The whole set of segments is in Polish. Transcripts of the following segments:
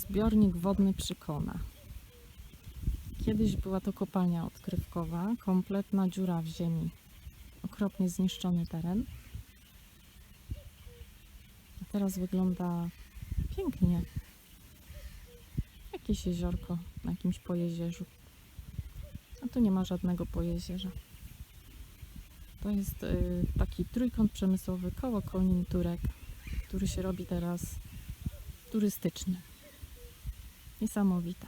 Zbiornik wodny Przykona. Kiedyś była to kopalnia odkrywkowa, kompletna dziura w ziemi. Okropnie zniszczony teren. A teraz wygląda pięknie. Jakieś jeziorko na jakimś pojezierzu. A tu nie ma żadnego pojezierza. To jest y, taki trójkąt przemysłowy koło Konin Turek, który się robi teraz turystyczny. Niesamowite.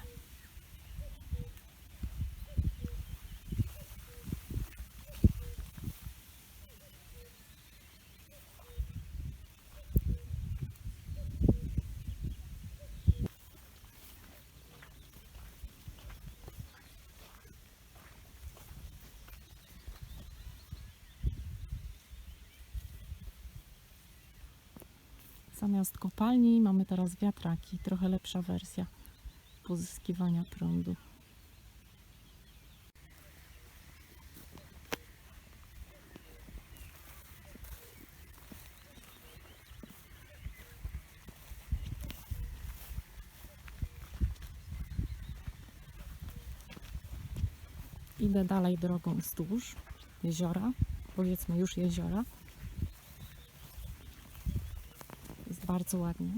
Zamiast kopalni mamy teraz wiatraki, trochę lepsza wersja pozyskiwania prądu. Idę dalej drogą wzdłuż jeziora, powiedzmy już jeziora. Jest bardzo ładnie.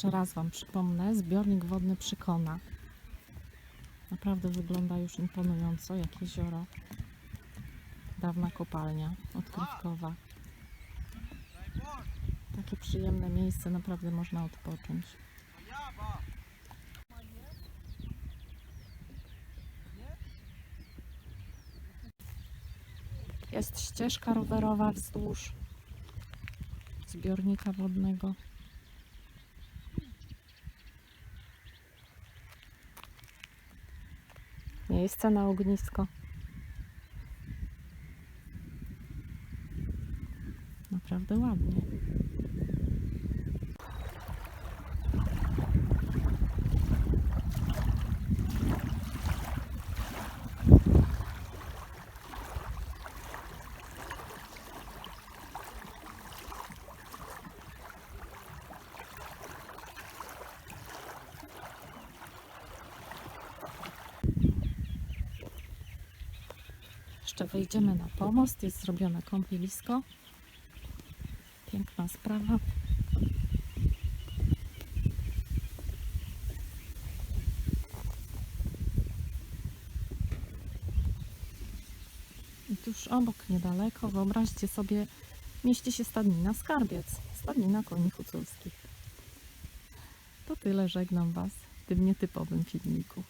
Jeszcze raz Wam przypomnę, zbiornik wodny Przykona. Naprawdę wygląda już imponująco, jak jezioro. Dawna kopalnia odkrywkowa. Takie przyjemne miejsce, naprawdę można odpocząć. Jest ścieżka rowerowa wzdłuż zbiornika wodnego. Miejsce na ognisko. Naprawdę ładnie. Jeszcze wejdziemy na pomost. Jest zrobione kąpielisko. Piękna sprawa. I tuż obok, niedaleko, wyobraźcie sobie, mieści się stadnina Skarbiec. Stadnina koni huculskich. To tyle, żegnam Was w tym nietypowym filmiku.